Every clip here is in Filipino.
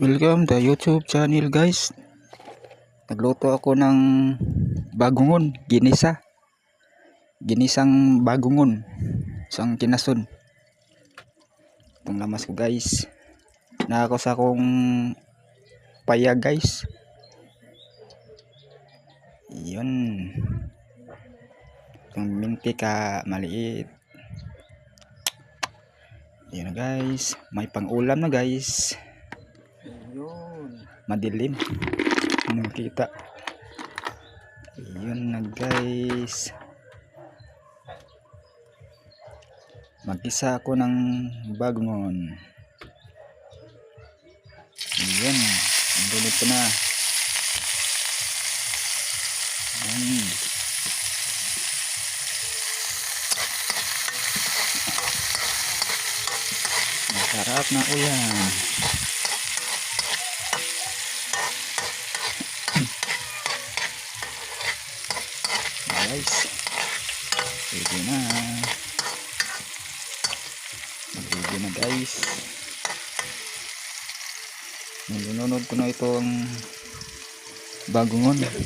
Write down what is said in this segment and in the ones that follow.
Welcome to YouTube channel guys. Nagluto ako ng bagungon, ginisa. Ginisang bagungon. Isang kinason. Itong lamas ko guys. Na ako sa akong paya guys. Yun. Itong minti ka maliit. Yun na guys. May pang-ulam na guys. Madilim. Anong kita? Ayun na guys. Mag-isa ako ng. Ang dunod ko na. Ayun. Masarap na ulam. Guys. Pwede na. Mag na guys. Nilunod ko na itong bagungon ito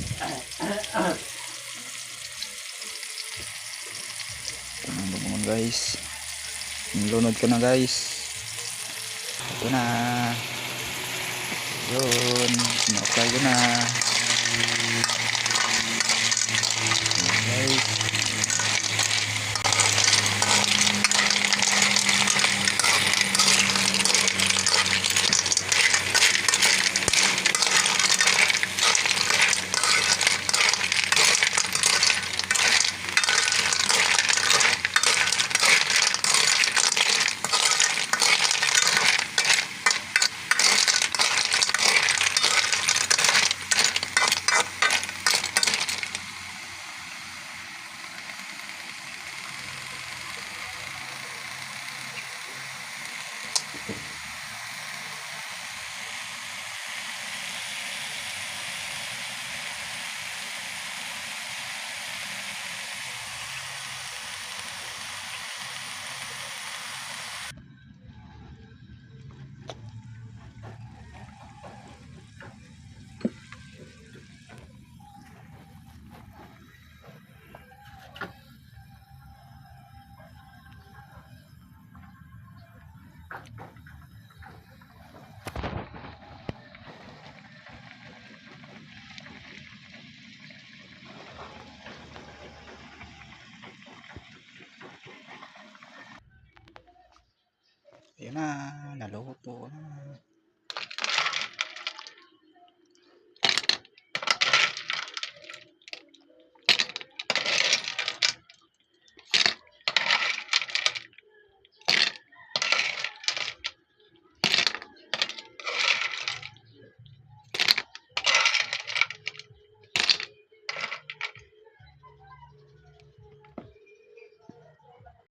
na bagungon guys. Nilunod ko na guys. Ito na. Yun. Sinakay ko na guys Ayun na, naluto na.